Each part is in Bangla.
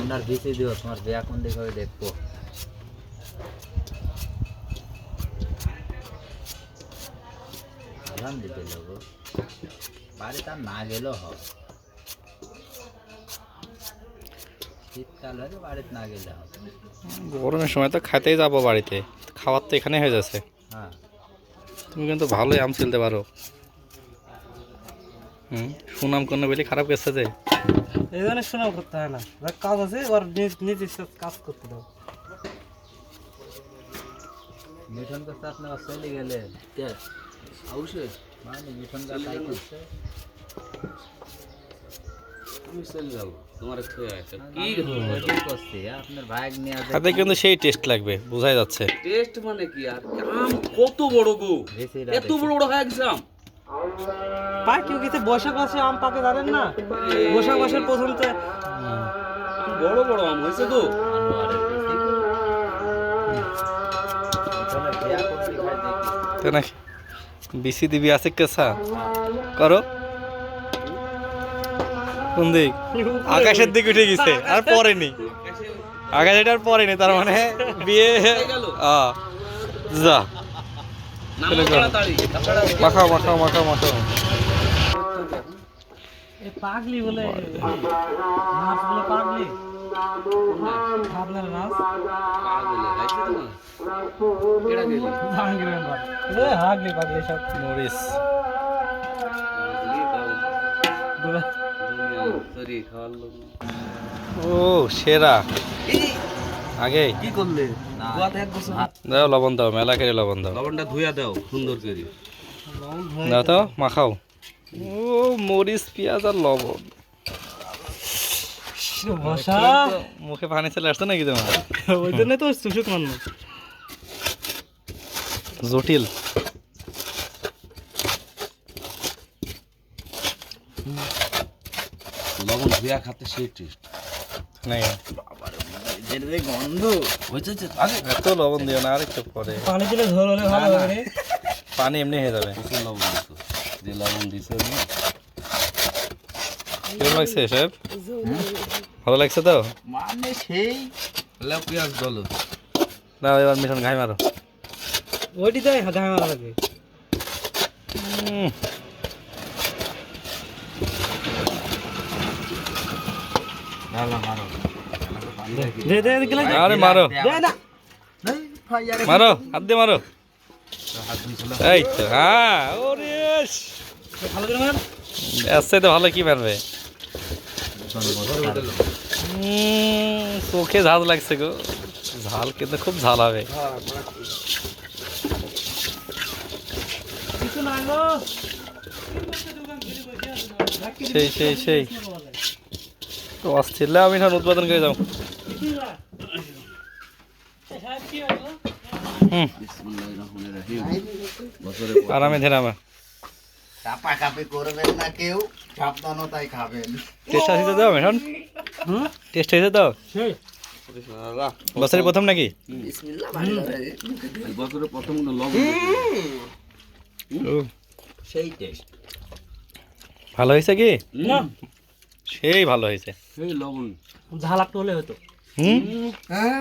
আপনার বেশি দিও তোমার বিয়া কোন দিকে হবে দেখব। আলহামদুলিল্লাহ গো বাড়িতে আর না গেলেও হবে। শীতকাল হলে বাড়িতে না গেলে হবে। গরমের সময় তো খাইতেই যাব বাড়িতে। খাওয়ার তো এখানে হয়ে যাচ্ছে। হ্যাঁ। তুমি কিন্তু ভালোই আম ছিলতে পারো। হুম সুনাম কোনো বেলি খারাপ গেছে যে। এই শোনাও করতে হয় না। যার কাজ আছে ওর নিজ কাজ করতে দাও। মিঠন করতে আপনারা চলে গেলে। অবশ্যই মানে মিঠন করছে। কিন্তু সেই টেস্ট লাগবে বোঝাই যাচ্ছে। টেস্ট মানে কি? আর আম কত বড় গো। এত বড় বড় হয়ে গেছে পাক কেউ গেছে? বৈশাখ মাসে আম পাকে জানেন না? বৈশাখ মাসের প্রথমতে আম বড় বড় আম হয়েছে নাকি বিসি দিবি আছে কেসা? করো। কোন দিক? আকাশের দিক উঠে গেছে আর পরেনি আকাশ এটা আর পরেনি তার মানে বিয়ে। যা। মাখাও মাখাও মাখাও মাখাও। পাগলি বলে নাচ? বলে পাগলি আপনার নাচ। হাগলি পাগলি সব। ও সেরা। আগে? কি করলে? দাও লবণ দাও মেলা করে লবণ দাও। লবণটা ধুইয়া দাও সুন্দর করে। দাও তো মাখাও। ও মরিচ পেঁয়াজ আর লবণ। মুখে পানি চলে আসছে নাকি তোমার? ওই জন্য তো সুসুক মানুষ জটিল। লবণ ধুয়া খাতে সেই টেস্ট নাই। যে গন্ধ হয়েছে এত লবণ দিও না পরে। পানি দিলে ঝোল হলে ভালো হবে রে পানি এমনি হয়ে যাবে। লবণ দিছো। যে লবণ দিছো না কীরকম লাগছে সাহেব ভালো লাগছে তো? মানে সেই লাউ পেঁয়াজ দলো দাও এবার মিঠন ঘাই মারো। ওইটি তাই গায়ে মারা লাগে। মারো। দে দে গেলে আরে মারো। দে না মারো হাত দিয়ে মারো। এই তো হ্যাঁ ওরে ভালো করে মার। আসছে তো ভালো কি মারবে? চোখে ঝাল লাগছে গো। ঝাল কিন্তু খুব ঝাল হবে। সেই সেই সেই। তো অস্থির। আমি এখন উৎপাদন করে যাও। আরামে ধরে আমার। চাপা কাপি করবেন না কেউ সাবধানতায় খাবেন। টেস্ট আসিতে দাও এখন। টেস্ট হয়েছে তো? সেই। বছরের প্রথম নাকি? বছরে প্রথম সেই টেস্ট। ভালো হয়েছে কি? সেই ভালো হয়েছে। সেই লবণ। ঝাল একটু হলে হতো। হুম? হ্যাঁ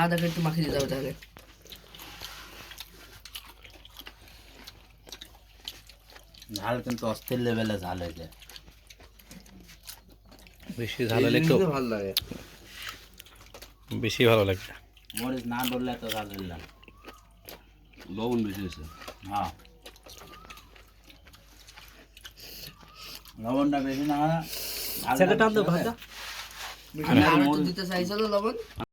আদা একটু মাখিয়ে দিতে হবে তাহলে ঝাল কিন্তু অস্থির লেভেলে ঝাল হয়েছে বেশি ঝাল হলে একটু ভালো লাগে বেশি ভালো লাগবে মরিচ না ধরলে তো ঝাল হইলাম লবণ বেশি হয়েছে হ্যাঁ লবণটা বেশি না হয় ঝালটা সেটা টান বেশি দো হবে। ভাজা আমি আরও একটু দিতে চাইছিল লবণ